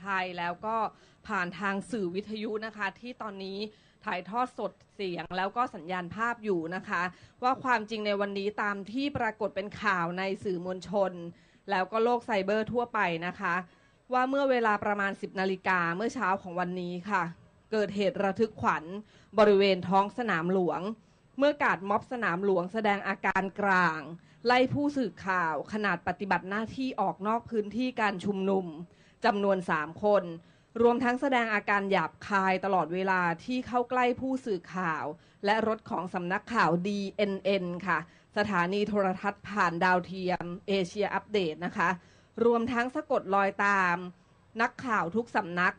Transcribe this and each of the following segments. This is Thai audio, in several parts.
ไทยแล้วก็ผ่านทางสื่อวิทยุนะคะ ที่ตอนนี้ถ่ายทอดสดเสียงแล้วก็สัญญาณภาพอยู่นะคะ ว่าความจริงในวันนี้ตามที่ปรากฏเป็นข่าวในสื่อมวลชน แล้วก็โลกไซเบอร์ทั่วไปนะคะ ว่าเมื่อเวลาประมาณ 10นาฬิกาเมื่อเช้าของวันนี้ค่ะ เกิดเหตุระทึกขวัญ บริเวณท้องสนามหลวง เมื่อกาดม็อบสนามหลวงแสดงอาการกลาง ไล่ผู้สื่อข่าวขนาดปฏิบัติหน้าที่ออกนอกพื้นที่การชุมนุม จำนวน 3 คน รวมทั้งแสดงอาการหยาบคายตลอดเวลาที่เข้าใกล้ผู้สื่อข่าว และรถของสำนักข่าว DNN ค่ะ สถานีโทรทัศน์ผ่านดาวเทียมเอเชียอัปเดตนะคะ รวมทั้งสะกดรอยตาม นักข่าวทุกสำนัก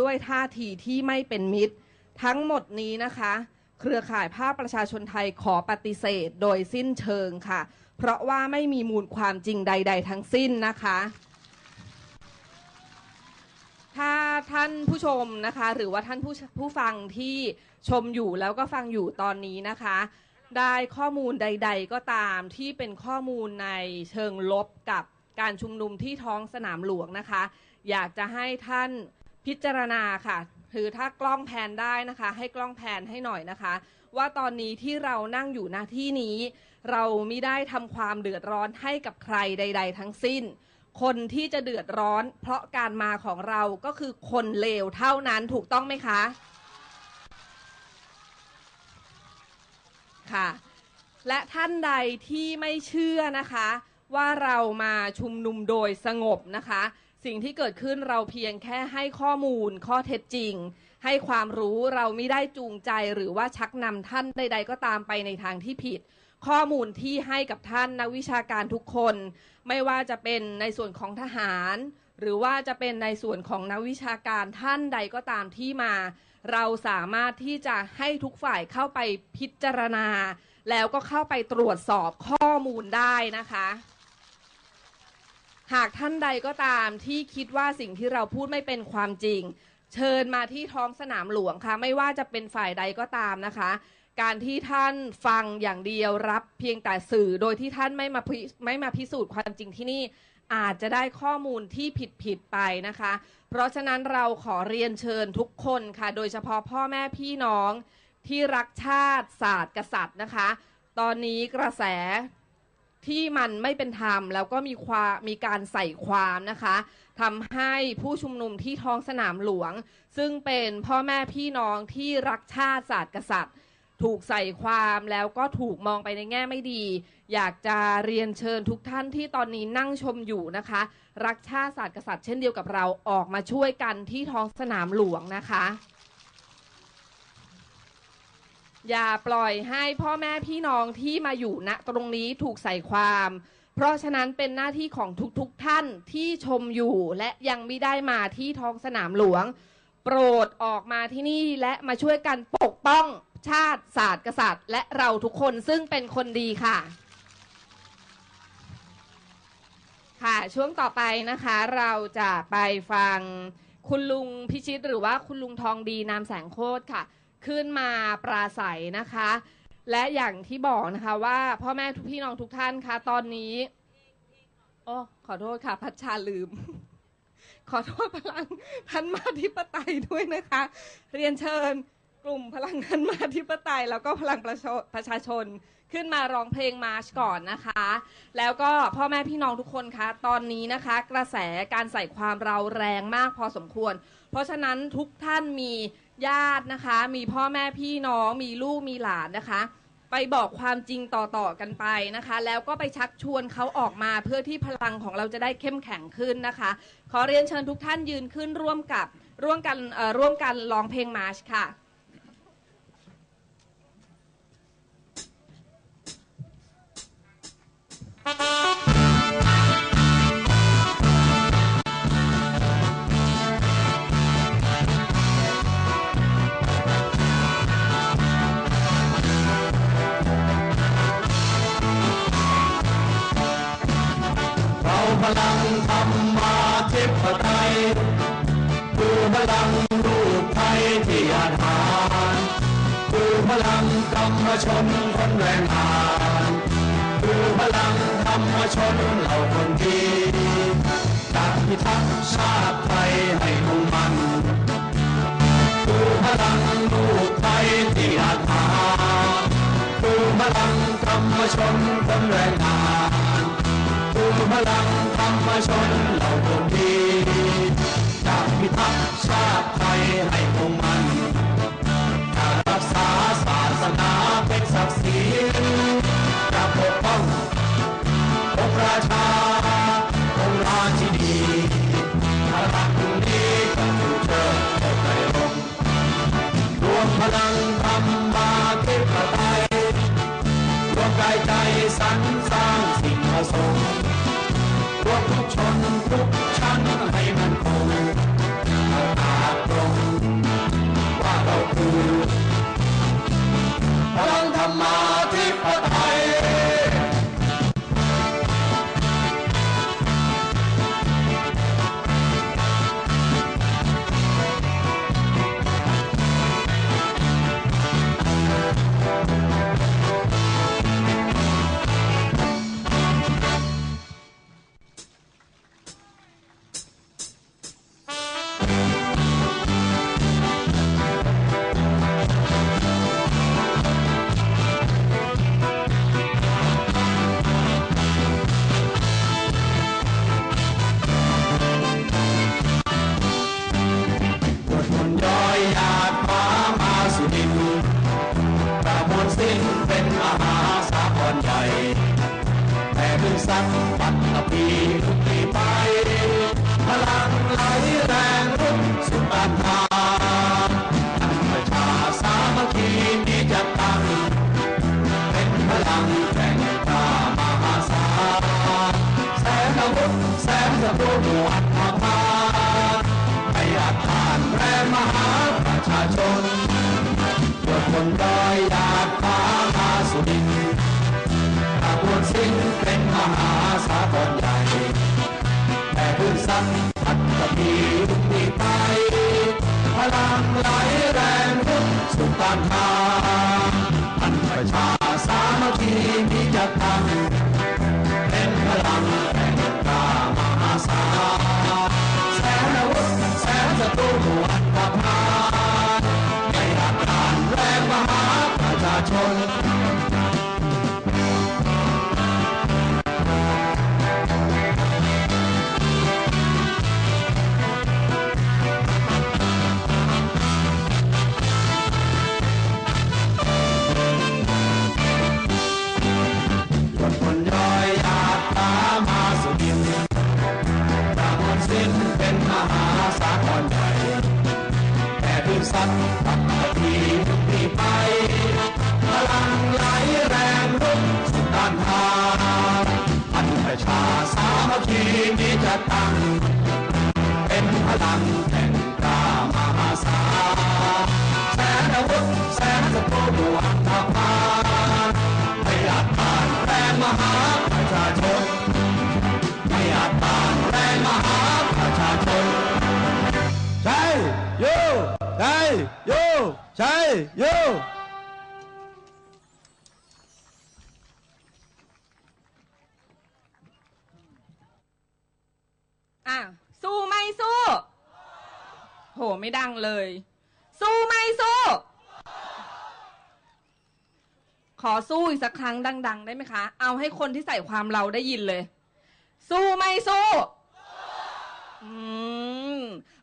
ด้วยท่าทีที่ไม่เป็นมิตร ทั้งหมดนี้นะคะ เครือข่ายภาคประชาชนไทยขอปฏิเสธโดยสิ้นเชิงค่ะ เพราะว่าไม่มีมูลความจริงใด ๆ ทั้งสิ้นนะคะ ถ้าท่านผู้ชมนะคะ หรือว่าท่านผู้ผู้ฟังที่ชมอยู่แล้วก็ฟังอยู่ตอนนี้นะคะ ได้ข้อมูลใด ๆ ก็ตามที่เป็นข้อมูลในเชิงลบกับการชุมนุมที่ท้องสนามหลวงนะคะ อยากจะให้ท่านพิจารณาค่ะคือถ้ากล้องแพนได้นะคะ ให้กล้องแพนให้หน่อยนะคะ ว่าตอนนี้ที่เรานั่งอยู่หน้าที่นี้ เราไม่ได้ทำความเดือดร้อนให้กับใครใด ๆ ทั้งสิ้น คนที่จะเดือดร้อน เพราะการมาของเราก็คือคนเลวเท่านั้นถูกต้องไหมคะ ค่ะ และท่านใดที่ไม่เชื่อนะคะ ว่าเรามาชุมนุมโดยสงบนะคะ สิ่งที่เกิดขึ้นเราเพียงแค่ให้ข้อมูลข้อเท็จจริง ให้ความรู้เราไม่ได้จูงใจหรือว่าชักนำท่านใด ๆ ก็ตามไปในทางที่ผิด ข้อมูลที่ให้กับท่านนักวิชาการทุกคน ไม่ว่าจะเป็นในส่วนของทหาร หรือว่าจะเป็นในส่วนของนักวิชาการท่านใดก็ตามที่มา เราสามารถที่จะให้ทุกฝ่ายเข้าไปพิจารณา แล้วก็เข้าไปตรวจสอบข้อมูลได้นะคะหากท่านใดก็ตามที่คิดว่าสิ่งที่เราพูดไม่เป็นความจริง เชิญมาที่ท้องสนามหลวงค่ะ ไม่ว่าจะเป็นฝ่ายใดก็ตามนะคะ การที่ท่านฟังอย่างเดียวรับเพียงแต่สื่อโดยที่ท่านไม่มาพิไม่มาพิสูจน์ความจริงที่นี่อาจจะได้ข้อมูลที่ผิดผิดไปนะคะ เพราะฉะนั้นเราขอเรียนเชิญทุกคนค่ะ โดยเฉพาะพ่อแม่พี่น้องที่รักชาติศาสตร์กษัตริย์นะคะ ตอนนี้กระแสที่มันไม่เป็นธรรมแล้วก็มีความมีการใส่ความนะคะทำให้ผู้ชุมนุมที่ท้องสนามหลวง ซึ่งเป็นพ่อแม่พี่น้องที่รักชาติศาสตร์กษัตริย์ ถูกใส่ความแล้วก็ถูกมองไปในแง่ไม่ดี อยากจะเรียนเชิญทุกท่านที่ตอนนี้นั่งชมอยู่นะคะ รักชาติศาสตร์กษัตริย์เช่นเดียวกับเราออกมาช่วยกันที่ท้องสนามหลวงนะคะ อย่าปล่อยให้พ่อแม่พี่น้องที่มาอยู่ณตรงนี้ถูกใส่ความ เพราะฉะนั้นเป็นหน้าที่ของทุกๆทท่านที่ชมอยู่และยังไม่ได้มาที่ท้องสนามหลวง โปรดออกมาที่นี่และมาช่วยกันปกป้อง ชาติศาสตร์กษัตริย์ และเราทุกคนซึ่งเป็นคนดีค่ะ ค่ะช่วงต่อไปนะคะ เราจะไปฟังคุณลุงพิชิตหรือว่าคุณลุงทองดีนามแสงโคตรค่ะ ขึ้นมาปราศัยนะคะ และอย่างที่บอกนะคะว่าพ่อแม่ทุกพี่น้องทุกท่านคะตอนนี้โอ้ขอโทษค่ะ พัชชาลืม ขอโทษพลังพันมาธิปไตยด้วยนะคะ เรียนเชิญ กลุ่มพลังงานมาธิปไตย แล้วก็พลังประชาประชาชนขึ้นมาร้องเพลงมาร์ชก่อนนะคะ แล้วก็พ่อแม่พี่น้องทุกคนคะ ตอนนี้นะคะ กระแสการใส่ความเราแรงมากพอสมควร เพราะฉะนั้นทุกท่านมีญาตินะคะ มีพ่อแม่พี่น้องมีลูกมีหลานนะคะ ไปบอกความจริงต่อๆกันไปนะคะ แล้วก็ไปชักชวนเขาออกมาเพื่อที่พลังของเราจะได้เข้มแข็งขึ้นนะคะ ขอเรียนเชิญทุกท่านยืนขึ้นร่วมกับร่วมกันเอ่อร่วมกันร้องเพลงมาร์ชค่ะ พลังธรรมาธิปไตยคือพลังลูกไทยที่อาถานคือพลังธรรมชนคนแรงงาน ลังธรรมชนเหล่าคนดีจะพิทักษ์ชาติไทยให้คงมันดูพลังลูกไทยที่อาถาดูพลังธรรมชนคนแรงงานดูพลังธรรมชนเหล่าคนดีจะพิทักษ์ชาติไทย ไหลแรงรุกสุขการทางอันประชาามั อะสู้ไม่สู้ โหไม่ดังเลย สู้ไม่สู้ ขอสู้อีกสักครั้งดัง ๆ ได้ไหมคะ เอาให้คนที่ใส่ความเราได้ยินเลย สู้ไม่สู้อืม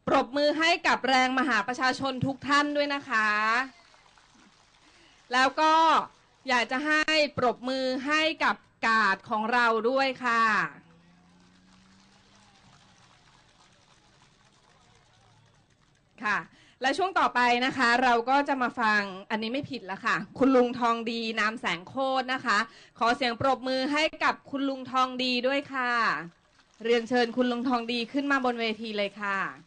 ปรบมือให้กับแรงมหาประชาชนทุกท่านด้วยนะคะ แล้วก็อยากจะให้ปรบมือให้กับกาดของเราด้วยค่ะ ค่ะ และช่วงต่อไปนะคะ เราก็จะมาฟังอันนี้ไม่ผิดแล้วค่ะ คุณลุงทองดีนามแสงโคตรนะคะ ขอเสียงปรบมือให้กับคุณลุงทองดีด้วยค่ะ เรียนเชิญคุณลุงทองดีขึ้นมาบนเวทีเลยค่ะ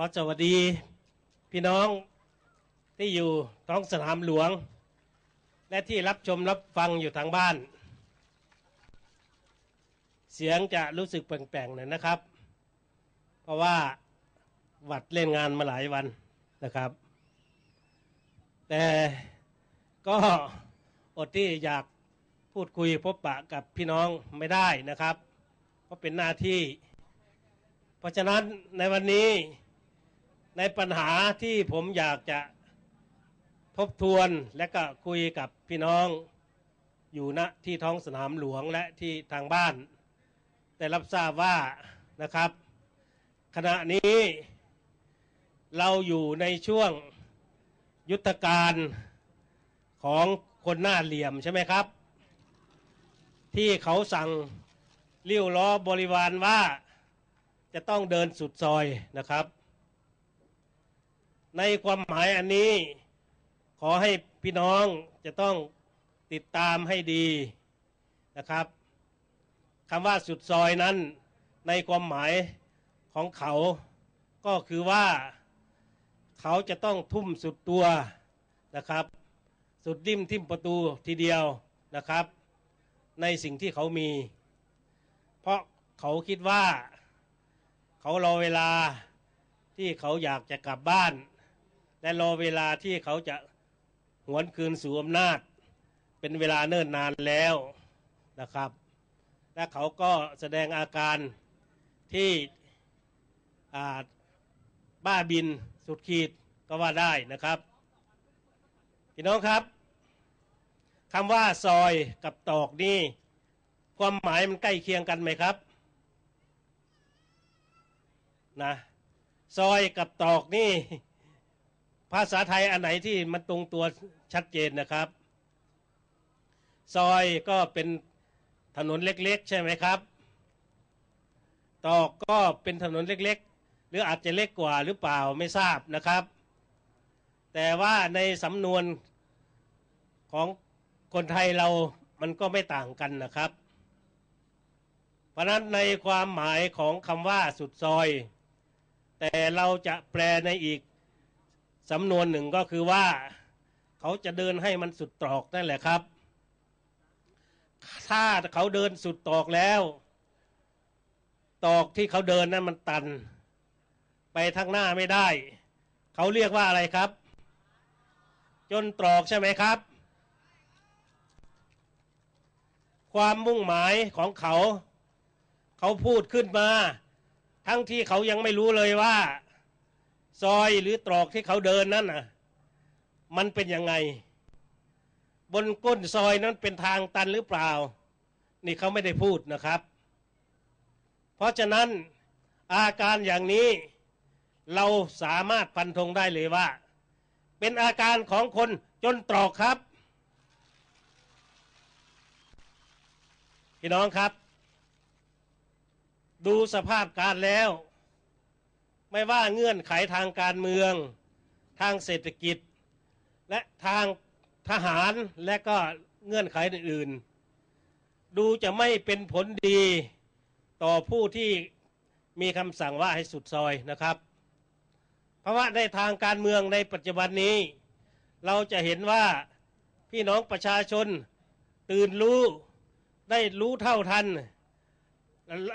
ขอสวัสดี พี่น้องที่อยู่ท้องสนามหลวง และที่รับชมรับฟังอยู่ทางบ้าน เสียงจะรู้สึกแปลงๆหน่อยนะครับ เพราะว่าหวัดเล่นงานมาหลายวันนะครับ แต่ก็อดที่อยากพูดคุยพบปะกับพี่น้องไม่ได้นะครับ เพราะเป็นหน้าที่ เพราะฉะนั้นในวันนี้ ในปัญหาที่ผมอยากจะทบทวนและก็คุยกับพี่น้องอยู่ณที่ท้องสนามหลวงและที่ทางบ้าน ได้รับทราบว่านะครับ ขณะนี้เราอยู่ในช่วงยุทธการของคนหน้าเหลี่ยมใช่ไหมครับ ที่เขาสั่งเลี้ยวล้อบริวารว่าจะต้องเดินสุดซอยนะครับ ในความหมายอันนี้ขอให้พี่น้องจะต้องติดตามให้ดีนะครับคำว่าสุดซอยนั้น ในความหมายของเขา ก็คือว่าเขาจะต้องทุ่มสุดตัวนะครับ สุดริมทิ่มประตูทีเดียวนะครับ ในสิ่งที่เขามี เพราะเขาคิดว่า เขารอเวลาที่เขาอยากจะกลับบ้าน และรอเวลาที่เขาจะหวนคืนสู่อำนาจ เป็นเวลาเนิ่นนานแล้วนะครับ และเขาก็แสดงอาการที่บ้าบินสุดขีดก็ว่าได้นะครับพี่น้องครับคำว่าซอยกับตอกนี่ความหมายมันใกล้เคียงกันไหมครับนะซอยกับตอกนี่ ภาษาไทยอันไหนที่มันตรงตัวชัดเจนนะครับ ซอยก็เป็นถนนเล็กๆ ใช่ไหมครับ ตอกก็เป็นถนนเล็กๆ หรืออาจจะเล็กกว่าหรือเปล่าไม่ทราบนะครับ แต่ว่าในสำนวนของคนไทยเรามันก็ไม่ต่างกันนะครับ เพราะนั้นในความหมายของคำว่าสุดซอย แต่เราจะแปลในอีก สำนวนหนึ่งก็คือว่า เขาจะเดินให้มันสุดตรอกนั่นแหละครับ ถ้าเขาเดินสุดตรอกแล้ว ตอกที่เขาเดินนั้นมันตัน ไปทางหน้าไม่ได้ เขาเรียกว่าอะไรครับ จนตรอกใช่ไหมครับ ความมุ่งหมายของเขา เขาพูดขึ้นมา ทั้งที่เขายังไม่รู้เลยว่า ซอยหรือตรอกที่เขาเดินนั่นน่ะ มันเป็นยังไง บนก้นซอยนั้นเป็นทางตันหรือเปล่า นี่เขาไม่ได้พูดนะครับ เพราะฉะนั้นอาการอย่างนี้เราสามารถฟันธงได้เลยว่า เป็นอาการของคนจนตรอกครับ พี่น้องครับ ดูสภาพการแล้ว ไม่ว่าเงื่อนไขทางการเมือง ทางเศรษฐกิจ และทางทหารและก็เงื่อนไขอื่นๆ ดูจะไม่เป็นผลดีต่อผู้ที่มีคำสั่งว่าให้สุดซอยนะครับ เพราะว่าในทางการเมืองในปัจจุบันนี้ เราจะเห็นว่าพี่น้องประชาชนตื่นรู้ได้รู้เท่าทัน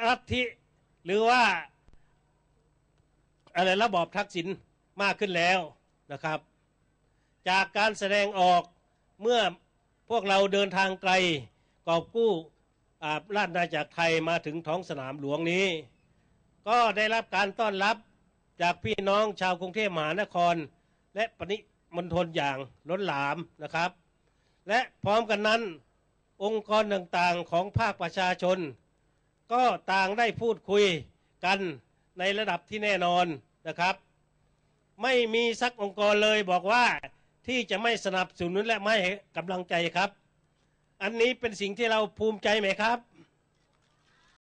ลัฐทิหรือว่า อะไรระบอบทักษิณมากขึ้นแล้วนะครับ จากการแสดงออกเมื่อพวกเราเดินทางไกลกอบกู้อาราชนาจากรไทยมาถึงท้องสนามหลวงนี้ ก็ได้รับการต้อนรับจากพี่น้องชาวกรุงเทพมหานคร และปณิมณฑลอย่างล้นหลามนะครับ และพร้อมกันนั้นองค์กรต่างๆของภาคประชาชน ก็ต่างได้พูดคุยกัน ในระดับที่แน่นอนนะครับ ไม่มีสักองค์กรเลยบอกว่าที่จะไม่สนับสนุนและไม่ให้กำลังใจครับ อันนี้เป็นสิ่งที่เราภูมิใจไหมครับ